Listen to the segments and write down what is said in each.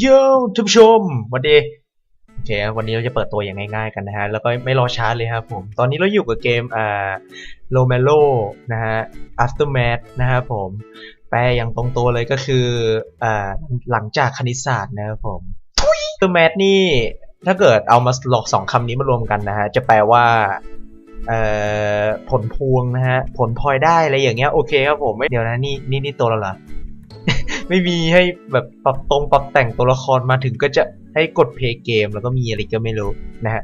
โย่ท่านผู้ชมสวันดีโอเควันนี้เราจะเปิดตัวอย่างง่ายๆกันนะฮะ แล้วก็ไม่รอช้าเลยครับผม ตอนนี้เราอยู่กับเกมอ่าโลเมโลนะฮะ aftermath นะครับผม แปลอย่างตรงตัวเลยก็คืออ่าหลังจากคณิตศาสตร์นะครับผม aftermath นี่ถ้าเกิดเอามาหลอกสองคำนี้มารวมกันนะฮะ จะแปลว่าเอ่อผลพวงนะฮะ ผลพลอยได้อะไรอย่างเงี้ยโอเคครับผมเดี๋ยวนะนี่นี่นี่ตัวเราเหรอ ไม่มีให้แบบปรับตรงปรับแต่งตัวละครมาถึงก็จะให้กดเพย์เกมแล้วก็มีอะไรก็ไม่รู้นะฮะ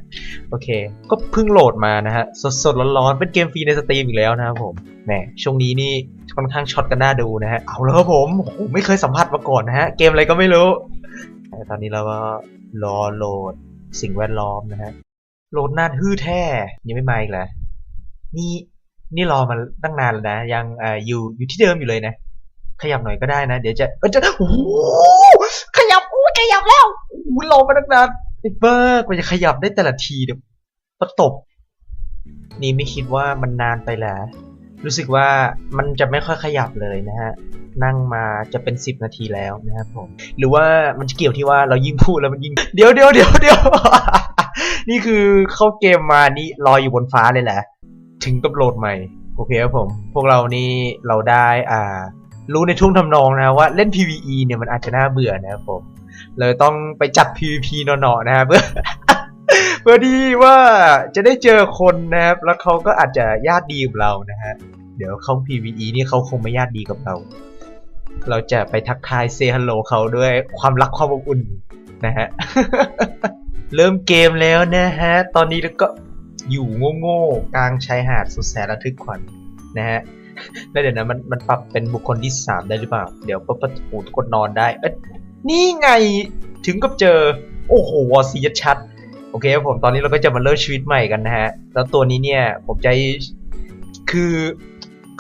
โอเค ก็เพิ่งโหลดมานะฮะสดสดร้อนๆเป็นเกมฟรีในสตรีมอีกแล้วนะครับผมแหมช่วงนี้นี่ค่อนข้างช็อตกันน่าดูนะฮะเอาแล้วครับผมโอ้โหไม่เคยสัมผัสมาก่อนนะฮะเกมอะไรก็ไม่รู้ตอนนี้เราก็รอโหลดสิ่งแวดล้อมนะฮะโหลดนานฮื้อแท้ยังไม่มาอีกเหรอนี่นี่รอมาตั้งนานแล้วนะยังออยู่อยู่ที่เดิมอยู่เลยนะ ขยับหน่อยก็ได้นะ เดี๋ยวจะเออจะโอ้ขยับอู้ขยับแล้วโอ้รอมาตั้งนานไอ้เบิร์กว่าจะขยับได้แต่ละทีเดี๋ยวประตบ นี่ไม่คิดว่ามันนานไปแหละรู้สึกว่ามันจะไม่ค่อยขยับเลยนะฮะนั่งมาจะเป็นสิบนาทีแล้วนะครับผม หรือว่ามันจะเกี่ยวที่ว่าเรายิ่งพูดแล้วมันยิ่ง เดี๋ยวเดี๋ยวเดี๋ยวเดี๋ยวนี่คือเข้าเกมมานี่ลอยอยู่บนฟ้าเลยแหละ ถึงกับโหลดใหม่ โอเคครับผม พวกเรานี่เราได้อ่า รู้ในช่วงทำนองนะว่าเล่น PVE เนี่ยมันอาจจะน่าเบื่อนะครับผม เลยต้องไปจัด PVP หนอๆนะครับเพื่อเพื่อที่ว่าจะได้เจอคนนะครับ แล้วเขาก็อาจจะญาติดีกับเรานะฮะ เดี๋ยวเขา PVE นี่เขาคงไม่ญาติดีกับเรา เราจะไปทักทายเซฮัลโหลเขาด้วยความรักความอบอุ่นนะฮะ เริ่มเกมแล้วนะฮะ ตอนนี้เราก็อยู่โง่ๆกลางชายหาดสุดแสนระทึกขวัญนะฮะ แล้วเดี๋ยวนะมันมันปรับเป็นบุคคลที่สามได้หรือเปล่า เดี๋ยวประตูกดนอนได้เอ้ยนี่ไงถึงกับเจอ โอ้โหวอซีชัด โอเคครับผมตอนนี้เราก็จะมาเริ่มชีวิตใหม่กันนะฮะ แล้วตัวนี้เนี่ยผมจะคือ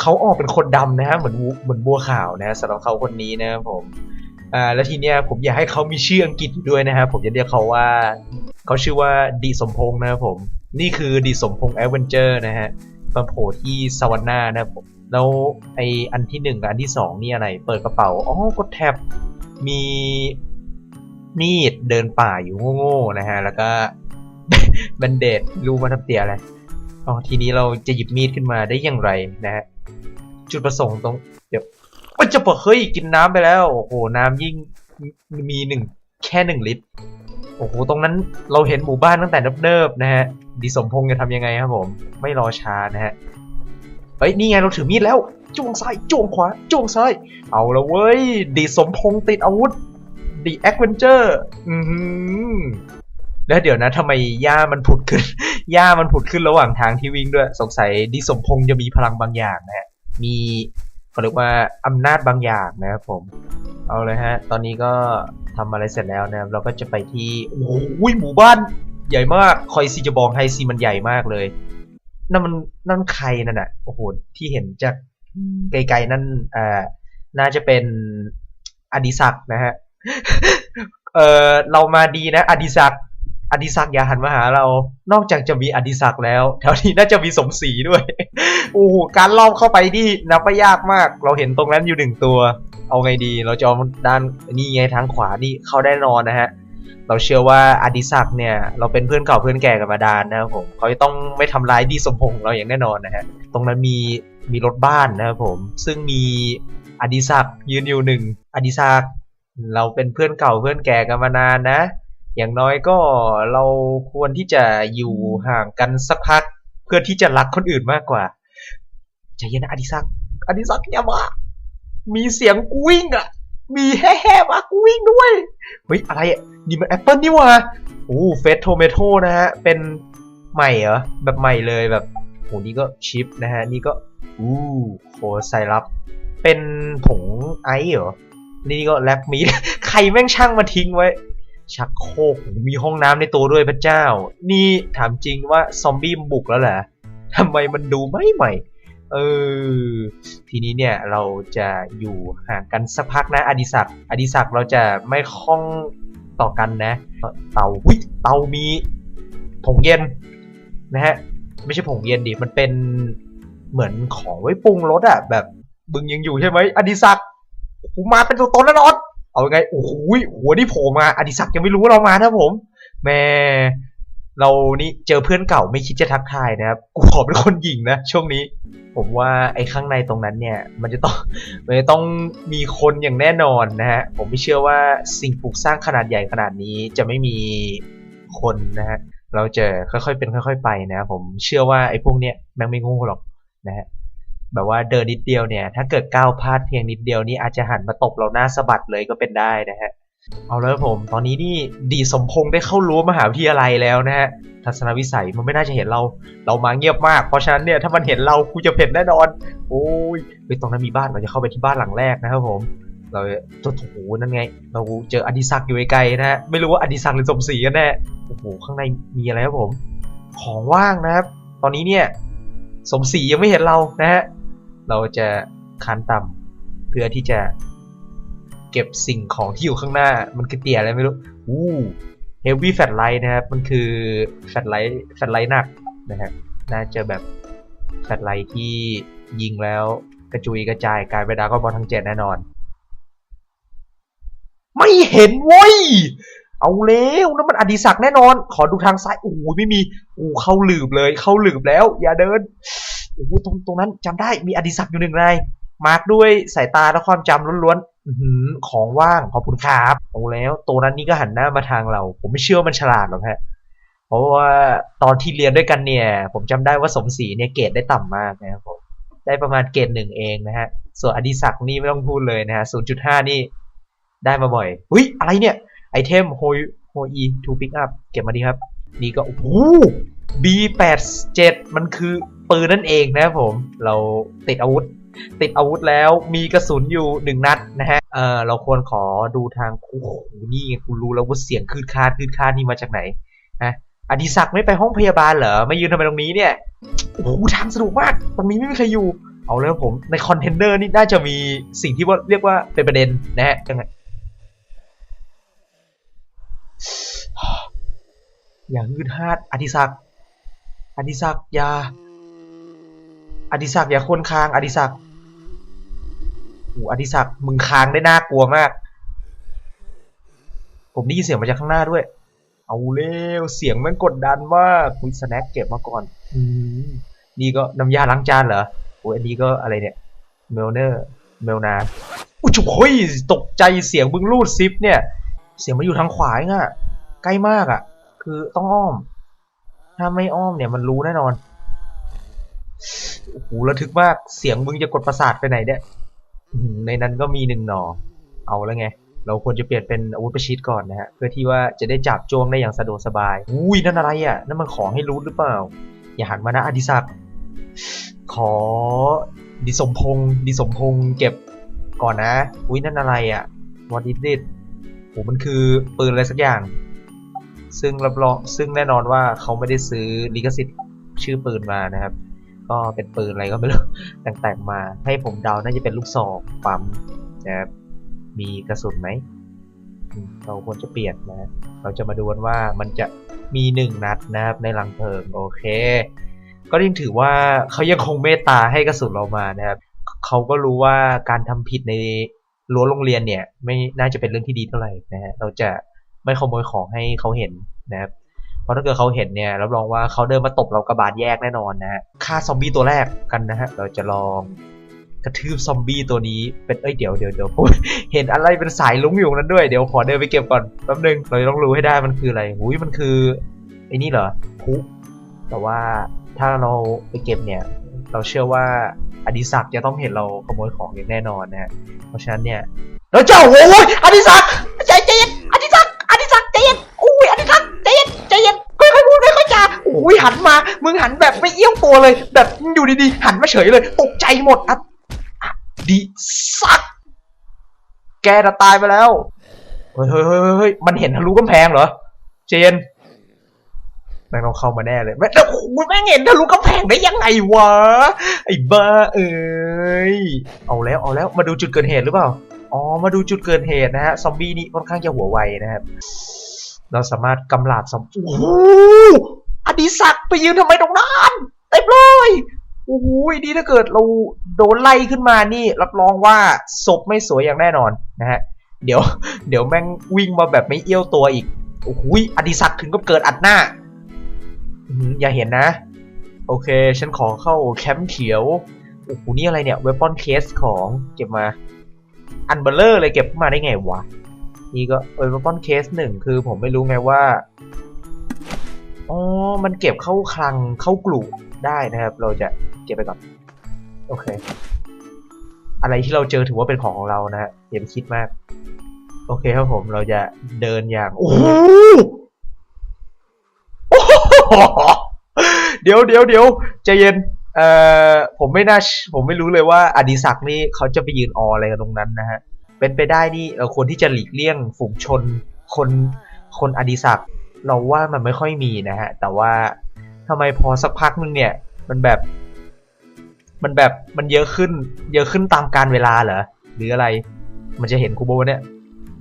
เขาออกเป็นคนดำนะฮะเหมือนเหมือนบัวขาวนะฮะสำหรับเขาคนนี้นะครับผมอ่าแล้วทีเนี้ยผมอยากให้เขามีชื่ออังกฤษด้วยนะฮะผมจะเรียกเขาว่าเขาชื่อว่าดีสมพงษ์นะครับผม นี่คือดีสมพงษ์แอดเวนเจอร์นะฮะมาโผล่ที่สวรรค์นานะครับผม แล้วไออันที่หนึ่งกับอันที่สองนี่อะไร เปิดกระเป๋า อ๋อกดแท็บ มีมีดเดินป่าอยู่โง่ๆนะฮะ แล้วก็แบนเดดรู้มาทำเตียอะไร อ๋อ ทีนี้เราจะหยิบมีดขึ้นมาได้อย่างไรนะฮะ จุดประสงค์ตรง เดี๋ยวมันจะบอกเฮ้ยกินน้ำไปแล้ว โอ้โห น้ำยิ่งมีหนึ่งแค่หนึ่งลิตร โอ้โห ตรงนั้นเราเห็นหมู่บ้านตั้งแต่เนิบๆนะฮะ ดิสมพงษ์จะทำยังไงครับผม ไม่รอช้านะฮะ เฮ้ยนี่ไงเราถือมีดแล้วจ้วงซ้ายจ้วงขวาจ้วงซ้าย เอาละเว้ย ดีสมพงษ์ติดอาวุธ ดีแอคเวนเจอร์ อือหือแล้วเดี๋ยวนะทำไมหญ้ามันผุดขึ้นหญ้ามันผุดขึ้นระหว่างทางที่วิ่งด้วย สงสัยดีสมพงษ์จะมีพลังบางอย่างนะฮะ มีเขาเรียกว่าอำนาจบางอย่างนะครับผม เอาเลยฮะ ตอนนี้ก็ทำอะไรเสร็จแล้วนะครับ เราก็จะไปที่ โอ้โหหมู่บ้านใหญ่มาก คอยซีจะบอกไฮซีมันใหญ่มากเลย นั่นมันนั่นใครนั่นน่ะโอ้โหที่เห็นจากไกลๆนั่นอ่าน่าจะเป็นอดิศักดิ์นะฮะเออเรามาดีนะ อดิศักดิ์อดิศักดิ์อย่าหันมาหาเรา นอกจากจะมีอดิศักดิ์แล้ว แถวนี้น่าจะมีสมศรีด้วย โอ้โห การลอบเข้าไปนี่นับว่ายากมาก เราเห็นตรงนั้นอยู่หนึ่งตัว เอาไงดี เราจะเอาด้านนี่ไงทางขวานี่เข้าได้นอนนะฮะ เราเชื่อว่าอดิศักเนี่ย เราเป็นเพื่อนเก่าเพื่อนแก่กันมาดานนะครับผมเขาจะต้องไม่ทำร้ายดีสมพงษ์เราอย่างแน่นอนนะฮะตรงนั้นมีมีรถบ้านนะครับผม ซึ่งมีอดิศักยืนอยู่หนึ่งอดิศักเราเป็นเพื่อนเก่าเพื่อนแก่กันมานานนะ อย่างน้อยก็เราควรที่จะอยู่ห่างกันสักพัก เพื่อที่จะรักคนอื่นมากกว่าใจเย็นนะอดิศักอดิศักอย่ามามีเสียงกูวิ่งอะ มีแฮ่ๆมากูวิ่งด้วยเฮ้ยอะไรอะนี่มันแอปเปิลนี่ว่าโอ้เฟสโทเมโตนะฮะ เป็นใหม่เหรอ แบบใหม่เลยแบบโหนี่ก็ชิปนะฮะ นี่ก็อู้โหไซรัปเป็นผงไอซ์เหรอ นี่ก็แลบมีดใครแม่งช่างมาทิ้งไว้ ชักโคกมีห้องน้ำในตัวด้วยพระเจ้า นี่ถามจริงว่าซอมบี้มบุกแล้วเหรอทำไมมันดูไม่ใหม่ เออ ทีนี้เนี่ยเราจะอยู่ห่างกันสักพักนะ อดิศักดิ์อดิศักเราจะไม่คล้องต่อกันนะ เตาอุ้ยเตามีผงเย็นนะฮะ ไม่ใช่ผงเย็นดิ มันเป็นเหมือนของไว้ปรุงรสอะแบบบึงยังอยู่ใช่ไหมอดิศักกูมาเป็นตัวตนแล้วนอนเอาไงโอ้โหหัวนี่โผล่มาอดิศักยังไม่รู้ว่าเรามานะผมแม่ เรานี่เจอเพื่อนเก่าไม่คิดจะทักทายนะครับ กูขอเป็นคนหญิงนะช่วงนี้ ผมว่าไอ้ข้างในตรงนั้นเนี่ย มันจะต้องมันจะต้องมีคนอย่างแน่นอนนะฮะ ผมไม่เชื่อว่าสิ่งปลูกสร้างขนาดใหญ่ขนาดนี้จะไม่มีคนนะฮะ เราจะค่อยๆเป็นค่อย ๆ ไปนะ ผมเชื่อว่าไอ้พวกเนี้ยแม่งไม่โงูหรอกนะฮะ แบบว่าเดินนิดเดียวเนี่ย ถ้าเกิดก้าวพลาดเพียงนิดเดียวนี่อาจจะหันมาตบเราหน้าสะบัดเลยก็เป็นได้นะฮะ เอาแล้วผม ตอนนี้นี่ดีสมพงษ์ได้เข้ารั้วมหาวิทยาลัยแล้วนะฮะ ทัศนวิสัยมันไม่น่าจะเห็นเรา เรามาเงียบมาก เพราะฉะนั้นเนี่ยถ้ามันเห็นเรากูจะเผ็ดแน่นอน โอ้ยเฮ้ยตรงนั้นมีบ้านเราจะเข้าไปที่บ้านหลังแรกนะครับผม เราตัวโถนั่นไง เราเจออดิศักดิ์อยู่ไกลนะฮะ ไม่รู้ว่าอดิศักดิ์หรือสมศรีกันแน่ โอ้โหข้างในมีอะไรครับผม ของว่างนะครับ ตอนนี้เนี่ยสมศรียังไม่เห็นเรานะฮะ เราจะคานต่ำเพื่อที่จะ เก็บสิ่งของที่อยู่ข้างหน้า มันคือเตี่ยอะไรไม่รู้อู้เฮฟวี่แฟลไลท์นะครับ มันคือแฟลไลท์แฟลไลท์หนักนะฮะน่าจะแบบแฟลไลท์ที่ยิงแล้วกระจุยกระจายกลายเป็นดราก้อนบอลทั้งเจ็ดแน่นอน ไม่เห็นเว้ยเอาแล้วนั่นมันอดิศักแน่นอน ขอดูทางซ้ายโอ้ยไม่มีโอ้เข้าหลืบเลย เข้าหลืบแล้ว อย่าเดินโอ้โหตรงตรงนั้นจำได้มีอดิศักอยู่หนึ่งนายมาร์กด้วยสายตาและความจำล้วนๆ ของว่างขอบคุณครับเอาแล้วตัวนั้นนี่ก็หันหน้ามาทางเรา ผมไม่เชื่อว่ามันฉลาดหรอกฮะเพราะว่าตอนที่เรียนด้วยกันเนี่ย ผมจำได้ว่าสมศรีเนี่ยเกรดได้ต่ำมากนะครับผมได้ประมาณเกรดหนึ่งเองนะฮะ ส่วนอดิศักดิ์นี่ไม่ต้องพูดเลยนะฮะ0.5นี่ได้มาบ่อยอุ้ยอะไรเนี่ย ไอเทมโฮยโฮอีทูพิกอัพเก็บมาดีครับ นี่ก็โอ้โห B87 มันคือปืนนั่นเองนะครับผม เราติดอาวุธ ติดอาวุธแล้วมีกระสุนอยู่หนึ่งนัดนะฮะ เออเราควรขอดูทางโอ้โหนี่ไงกูรู้แล้วว่าเสียงคืดคาดคืดคาดนี่มาจากไหนนะอดิศักดิ์ไม่ไปห้องพยาบาลเหรอไม่ยืนทำไมตรงนี้เนี่ยโอ้โหทางสนุกมาก ตรงนี้ไม่มีใครอยู่ เอาแล้วผมในคอนเทนเนอร์นี่น่าจะมีสิ่งที่ว่าเรียกว่าเป็นประเด็นนะฮะยังไงอย่าฮืดฮาดอดิศักดิ์อดิศักดิ์อย่าอดิศักดิ์อย่าคนคางอดิศักดิ์ อ้อดิศักดิ์มึงค้างได้น่ากลัวมาก ผมได้ยินเสียงมาจากข้างหน้าด้วย เอาเร็วเสียงมันกดดันมากคุยสแน็คเก็บมาก่อน อืมนี่ก็น้ำยาล้างจานเหรอโอ้ยอันนี้ก็อะไรเนี่ย เมลเนอร์ เมลนาอุ้ยจุกเฮ้ยตกใจเสียงมึงรูดซิปเนี่ย เสียงมันอยู่ทางขวางอะใกล้มากอะคือต้องอ้อม ถ้าไม่อ้อมเนี่ยมันรู้แน่นอนโอ้โหระทึกมาก เสียงมึงจะกดประสาทไปไหนเนี่ย ในนั้นก็มีหนึ่งหนอ เอาแล้วไง เราควรจะเปลี่ยนเป็นอาวุธประชิดก่อนนะฮะ เพื่อที่ว่าจะได้จับโจวงได้อย่างสะดวกสบาย อุ้ยนั่นอะไรอะ นั่นมันของให้รู้หรือเปล่า อย่าหันมานะอดิศักดิ์ขอดิสมพงษ์ดิสมพงษ์เก็บก่อนนะ อุ้ยนั่นอะไรอะ what is it โหมันคือปืนอะไรสักอย่าง ซึ่งรับรองซึ่งแน่นอนว่าเขาไม่ได้ซื้อลิขสิทธิ์ชื่อปืนมานะครับ ก็เป็นปืนอะไรก็ไม่รู้แต่งๆมา ให้ผมเดาน่าจะเป็นลูกซองปั๊มนะครับมีกระสุนไหมเราควรจะเปลี่ยนนะเราจะมาดูกันว่ามันจะมีหนึ่งนัดนะครับในลังเพลิงโอเค ก็ยังถือว่าเขายังคงเมตตาให้กระสุนเรามานะครับเขาก็รู้ว่าการทำผิดในรั้วโรงเรียนเนี่ย ไม่น่าจะเป็นเรื่องที่ดีเท่าไหร่นะฮะเราจะไม่ขโมยของให้เขาเห็นนะครับ เพราะถ้าเกิดเขาเห็นเนี่ยรับรองว่าเขาเดินมาตบเรากระบาดแยกแน่นอนนะฮะฆ่าซอมบี้ตัวแรกกันนะฮะเราจะลองกระทืบซอมบี้ตัวนี้เป็นเอ้ยเดี๋ยวเดี๋ยวเดี๋ยวผมเห็นอะไรเป็นสายลุ้งอยู่นั้นด้วยเดี๋ยวขอเดินไปเก็บก่อนแป๊บนึงเราจะต้องรู้ให้ได้มันคืออะไรหุยมันคือไอ้นี่เหรอพุแต่ว่าถ้าเราไปเก็บเนี่ย เราเชื่อว่าอดิศักจะต้องเห็นเราขโมยของอย่างแน่นอนนะฮะเพราะฉะนั้นเนี่ยเราเจ้าโอ้ยอดิศักใจเย็นอ อุ้ยหันมา มึงหันแบบไม่เอี้ยวตัวเลย แบบอยู่ดีๆ หันมาเฉยเลย ตกใจหมดอะอะดิศักแกจะตายไปแล้วเฮ้ยเฮ้ยเฮ้ยเฮ้ยมันเห็นทะลุกำแพงเหรอ เจนแม่งต้องเข้ามาแน่เลยแม่งแม่งเห็นทะลุกำแพงได้ยังไงวะ ไอ้บ้าเอ้ย เอาแล้วเอาแล้วมาดูจุดเกิดเหตุหรือเปล่า อ๋อ มาดูจุดเกิดเหตุนะฮะ ซอมบี้นี่ค่อนข้างจะหัวไวนะครับ เราสามารถกำลาบซอมโอ้โห อดิศักดิ์ไปยืนทำไมตรงนั้นเต็มเลยโอ้โหดีถ้าเกิดเราโดนไล่ขึ้นมานี่ รับรองว่าศพไม่สวยอย่างแน่นอนนะฮะ เดี๋ยว เดี๋ยวแม่งวิ่งมาแบบไม่เอี้ยวตัวอีก โอ้โหอดิศักดิ์ถึงก็เกิดอัดหน้า อย่าเห็นนะ โอเค ฉันขอเข้าแคมป์เขียว โอ้โห นี่อะไรเนี่ยเวปอนเคสของเก็บมา อันเบลเลอร์เลยเก็บมาได้ไงวะ นี่ก็เออเวปอนเคสหนึ่งคือผมไม่รู้ไงว่า อ๋อ มันเก็บเข้าคลังเข้ากลุ่ได้นะครับ เราจะเก็บไปก่อน โอเค อะไรที่เราเจอถือว่าเป็นของของเรานะฮะอย่าไปคิดมาก โอเคครับผมเราจะเดินอย่าง โอ้โหเดี๋ยวเดี๋ยวเดี๋ยวใจเย็น เอ่อ ผมไม่น่า ผมไม่รู้เลยว่าอดิศักดิ์นี่เขาจะไปยืนอออะไรกันตรงนั้นนะฮะ เป็นไปได้นี่เออควรที่จะหลีกเลี่ยงฝูงชนคนคนอดิศักดิ์ เราว่ามันไม่ค่อยมีนะฮะ แต่ว่าทำไมพอสักพักนึงเนี่ย มันแบบ มันแบบมันเยอะขึ้น เยอะขึ้นตามการเวลาเหรอหรืออะไร มันจะเห็นคูโบเนี่ย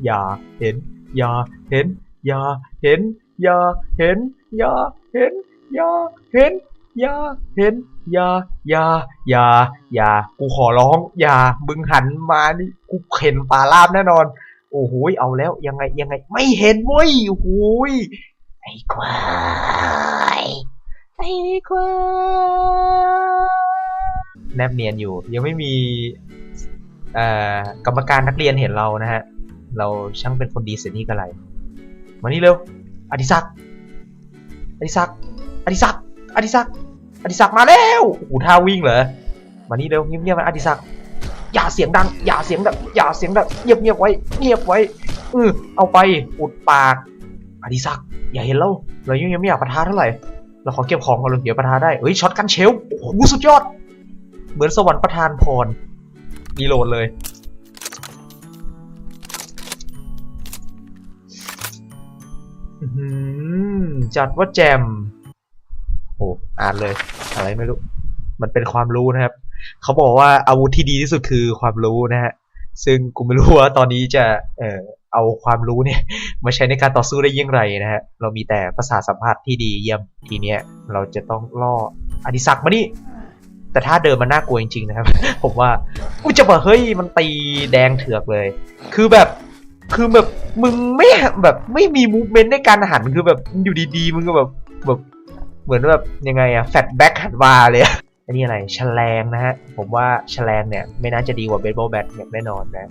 อย่าเห็นอย่าเห็นอย่าเห็นอย่าเห็นอย่าเห็นอย่าเห็นอย่าเห็นอย่าอย่าอย่าอย่ากูขอร้องอย่ามึงหันมานี่กูเข็นปลาลาบแน่นอน โอ้โหเอาแล้วยังไงยังไง ไม่เห็นเว้ยโอ้โหย ไอ้ควายไอ้ควายแนบเนียนอยู่ ยังไม่มีเอ่อกรรมการนักเรียนเห็นเรานะฮะ เราช่างเป็นคนดีเสียนี่กันไรมานี่เร็ว อดิศักอดิศักอดิศักอดิศักอดิศักมาแล้วโอ้โหท่าวิ่งเหรอ มานี่เร็วเงียบๆนะอดิศักอย่าเสียงดัง อย่าเสียงดังอย่าเสียงดังเงียบเงียบไว้ เงียบไว้เออเอาไป อุดปาก อดิศัก อย่าเห็นเราเรายังยังไม่อยากปะทะเท่าไหร่เราขอเก็บของก่อนเลยเดี๋ยวปะทะได้เฮ้ยช็อตกันเชลโอ้โหสุดยอด เหมือนสวรรค์ประทานพรรีโหลดเลยจัดว่าแจมโอ้อ่านเลย อะไรไม่รู้ มันเป็นความรู้นะครับ เขาบอกว่าอาวุธที่ดีที่สุดคือความรู้นะฮะ ซึ่งกูไม่รู้ว่าตอนนี้จะ เอ่อ เอาความรู้เนี่ยมาใช้ในการต่อสู้ได้อยังไงนะฮะ เรามีแต่ภาษาสัมผัสที่ดีเยี่ยมทีเนี้ยเราจะต้องล่ออดิศักดิ์มานี่แต่ถ้าเดินมันน่ากลัวจริงๆนะครับ ผมว่าอุจะบอกเฮ้ยมันตีแดงเถือกเลย คือแบบคือแบบมึงไม่แบบไม่มีมูฟเมนต์ในการหันคือแบบอยู่ดีๆมึงก็แบบแบบเหมือนแบบยังไงอะแฟตแบ็กหันมาเลยอันนี้อะไรแฉลงนะฮะ ผมว่าแฉลงเนี่ย ไม่น่าจะดีกว่าเบสบอลแบทอย่างแน่นอนนะ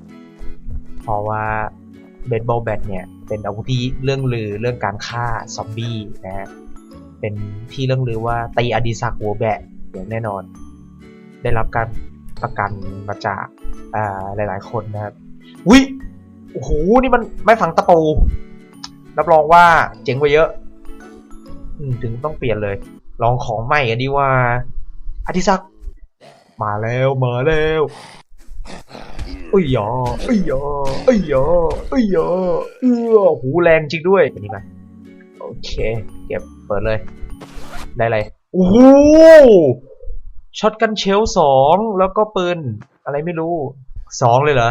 เพราะว่า เบสบอลแบทเนี่ยเป็นอาวุธที่เรื่องลือเรื่องการฆ่าซอมบี้นะฮะเป็นที่เรื่องลือว่าตีอดีศักดิ์หัวแบะอย่างแน่นอน ได้รับการประกันมาจากอ่าหลาย ๆ คนนะครับวิโอ้โหนี่มันไม้ฝังตะปูรับรองว่าเจ๋งกว่าเยอะอถึงต้องเปลี่ยนเลย ลองของใหม่กันดีว่าอธิศักมาแล้วมาแล้ว อ้ยยอเอ้ยยอเอ้ยยอเอ้ยยอเออหูแรงจริงด้วยนนี้มาโอเค เก็บเปิดเลย ได้เลยโอ้โหช็อตกันเชลสองแล้วก็ปืน อะไรไม่รู้สองเลยเหรอ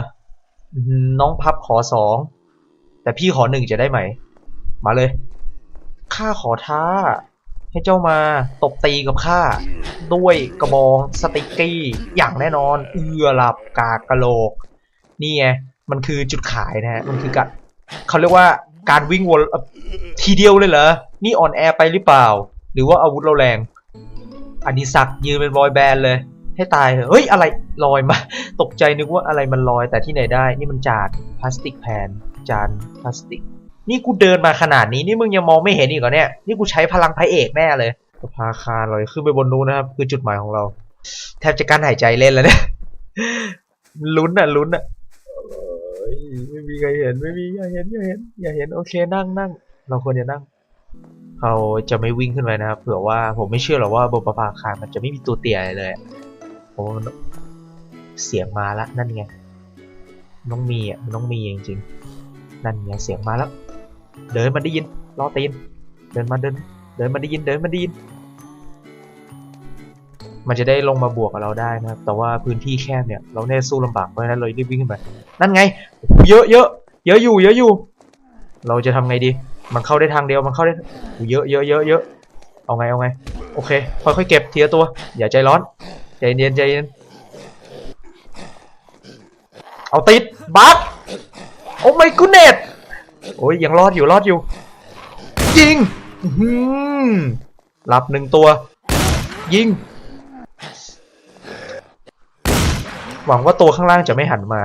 อื้อหือน้องพับขอสองแต่พี่ขอหนึ่งจะได้ไหม มาเลย ข้าขอท้า ให้เจ้ามาตบตีกับข้า ด้วยกระบองสติกกี้ อย่างแน่นอน เอือหลับกากกะโหลก นี่ไงมันคือจุดขายนะฮะมันคือการเขาเรียกว่าการวิ่งวนทีเดียวเลยเหรอ นี่อ่อนแอไปหรือเปล่า หรือว่าอาวุธเราแรงอดิศักดิ์ยืนเป็นบอยแบนด์เลย ให้ตายเถอะเฮ้ยอะไรลอยมา ตกใจนึกว่าอะไรมันลอยแต่ที่ไหนได้ นี่มันจานพลาสติกแผ่นจานพลาสติก นี่กูเดินมาขนาดนี้นี่มึงยังมองไม่เห็นอีกเหรอเนี่ย นี่กูใช้พลังพระเอกแน่เลยพาคารลอยขึ้นไปบนนู้นนะครับ คือจุดหมายของเรา แทบจะกั้นหายใจเล่นแล้วเนี่ย ลุ้นอะลุ้นอะ เอ้ยไม่มีใครเห็นไม่มีอย่าเห็นอย่าเห็นอย่าเห็นโอเคนั่งนั่งเราควรจะนั่งเขาจะไม่วิ่งขึ้นไปนะครับเผื่อว่าผมไม่เชื่อหรอกว่าบนประภาคารมันจะไม่มีตัวเตี่ยอะไรเลยผมเสียงมาละนั่นไงนต้องมีอะมันต้องมีจริงๆนั่นไงเสียงมาแล้ว เดินมาได้ยินรอตีนเดินมาเดิน เดินมาได้ยินเดินมาได้ยิน มันจะได้ลงมาบวกกับเราได้นะครับ แต่ว่าพื้นที่แคบเนี่ย เราแน่สู้ลำบากเพราะฉะนั้นเรารีบวิ่งขึ้นไป นั่นไง เยอะเยอะเยอะอยู่ เยอะอยู่ เราจะทำไงดี มันเข้าได้ทางเดียว มันเข้าได้ เยอะเยอะเยอะเยอะเอาไง เอาไง โอเค ค่อยๆเก็บทีละตัว อย่าใจร้อน ใจเย็นใจเย็น เอาติด บัฟโอ้ไม่กูเน็ตโอ้ยยังรอดอยู่ รอดอยู่ยิงหือรับหนึ่งตัว ยิง หวังว่าตัวข้างล่างจะไม่หันมา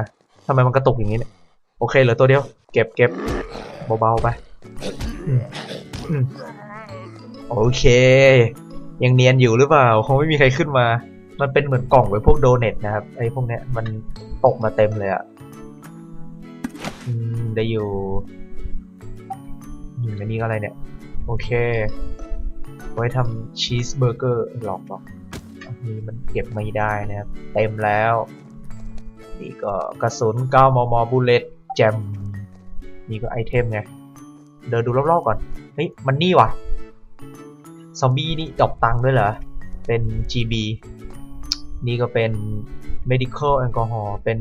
ทำไมมันกระตุกอย่างนี้เนี่ย โอเคเหลือตัวเดียว เก็บเก็บเบาๆไปออโอเค ยังเนียนอยู่หรือเปล่า คงไม่มีใครขึ้นมา มันเป็นเหมือนกล่องไว้พวกโดเนทนะครับ ไอ้พวกเนี้ยมันตกมาเต็มเลยอะอืมได้อยู่อืมอันนี้ก็อะไรเนี่ย โอเค ไว้ทำชีสเบอร์เกอร์หลอกหลอกอันนี้มันเก็บไม่ได้นะครับ เต็มแล้ว นี่ก็กระสุน9มมบูเลตแจมนี่ก็ไอเทมไง เดินดูรอบๆก่อน เฮ้ย มันนี่ว่ะซอมบี้นี่ดอกตังค์ด้วยเหรอ เป็น GB นี่ก็เป็น medical แอลกอฮอล์เป็น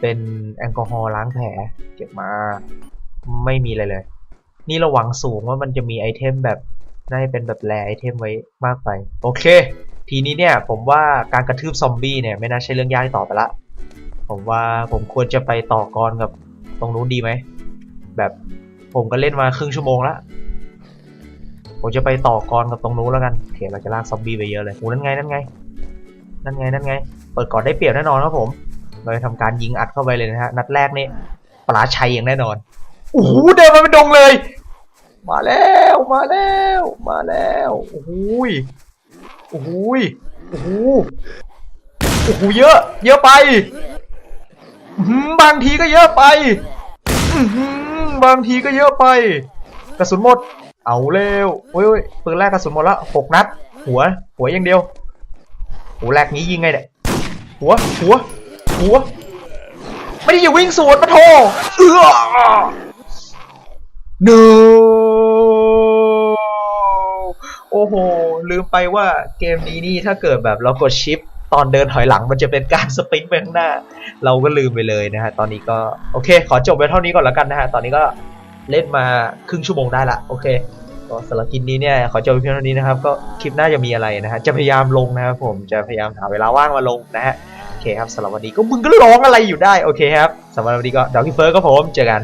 เป็นแอลกอฮอล์ล้างแผลเก็บมา ไม่มีอะไรเลย นี่เราหวังสูงว่ามันจะมีไอเทมแบบน่าจะเป็นแบบแรไอเทมไว้มากไป โอเค ทีนี้เนี่ยผมว่าการกระทืบซอมบี้เนี่ยไม่น่าใช่เรื่องยากต่อไปละ ผมว่าผมควรจะไปต่อกรกับตรงนู้นดีไหม แบบผมก็เล่นมาครึ่งชั่วโมงละผมจะไปต่อกรกับตรงนู้นแล้วกันโอเคเราจะลากซอมบี้ไปเยอะเลยโอ้นั่นไงนั่นไง นั่นไงนั่นไง เปิดก่อนได้เปรียบแน่นอนครับผม เราจะทำการยิงอัดเข้าไปเลยนะฮะ นัดแรกนี่ปลาชัยอย่างแน่นอนโอ้โหเดินมาเป็นดงเลย มาแล้วมาแล้วมาแล้วโอ้โหยโอ้ยโอ้โหโอ้โหเยอะ เยอะไป บางทีก็เยอะไปบางทีก็เยอะไป กระสุนหมด เอาเร็วโอ้ยโอ้ยปืนแรกกระสุนหมดละหกนัด หัว หัวอย่างเดียวหัวแรกนี้ยิงไงเนี่ยหัว หัว หัว ไม่ได้อย่าวิ่งสวนปะโทเอื้อ no โอ้โห ลืมไปว่าเกมนี้นี่ถ้าเกิดแบบเรากดชิป ตอนเดินถอยหลังมันจะเป็นการสปรินต์ไปข้างหน้า เราก็ลืมไปเลยนะฮะตอนนี้ก็โอเค ขอจบไว้เท่านี้ก่อนแล้วกันนะฮะตอนนี้ก็เล่นมาครึ่งชั่วโมงได้ละโอเคก็สำหรับคลิปนี้เนี่ยขอจบเพียงเท่านี้นะครับก็คลิปหน้าจะมีอะไรนะฮะจะพยายามลงนะครับผมจะพยายามหาเวลาว่างมาลงนะฮะโอเคครับสำหรับวันนี้ก็มึงก็ร้องอะไรอยู่ได้โอเคครับสำหรับวันนี้ก็ดอกกี้เฟิร์สก็ผมเจอกัน